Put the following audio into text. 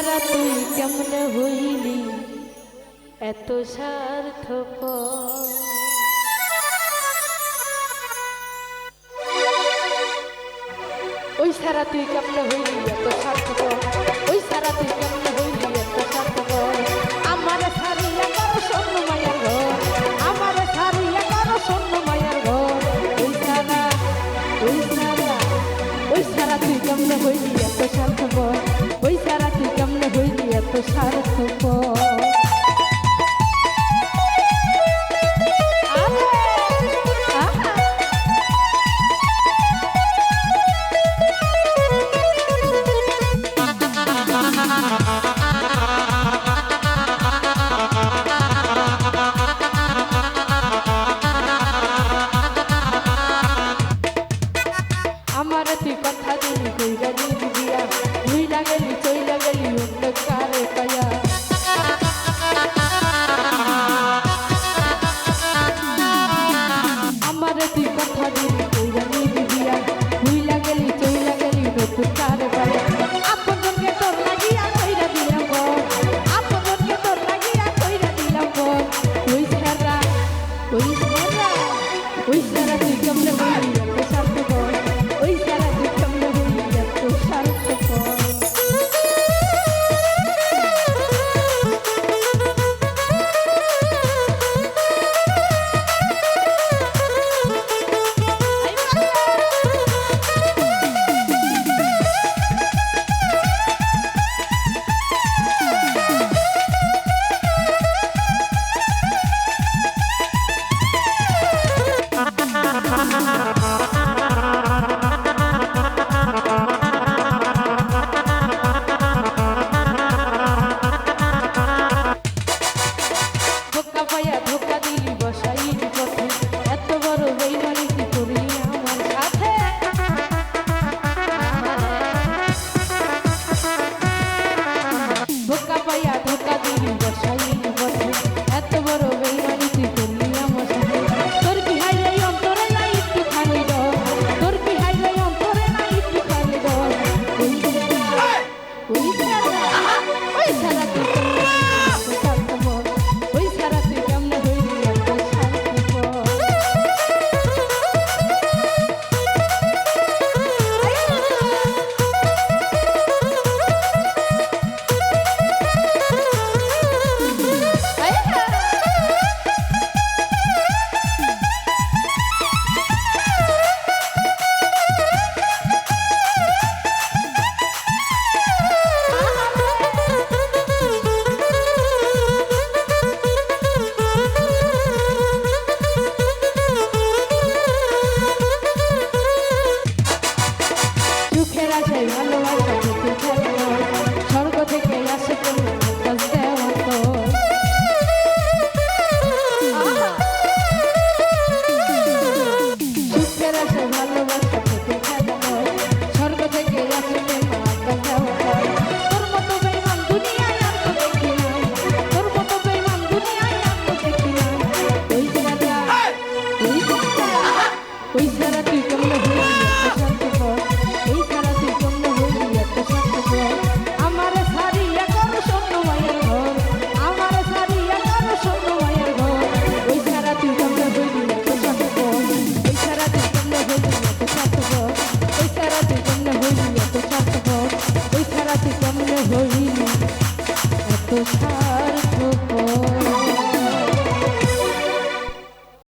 ছাড়া তুই কেমন হইলি? এত সার্থক ওই সারা তুই কেমন হইলি? এত সার্থক ওই সারা তুই কেমন গেলি চইলা গেলি অন্য কারে পায়া। আমার তুই কথা দিলি কইরা নিবি বিয়া ভুইলা গেলি চইলা গেলি নতুন কারে পায়া। আপনজনকে তোর লাগিয়া কইরা দিলাম আপনজনকে তোর লাগিয়া কইরা দিলাম ওই ছাড়া ওই ছাড়া ওই ছাড়া। ভালোবাসা ভালোবাসা ধন্য হইল এত সার্থক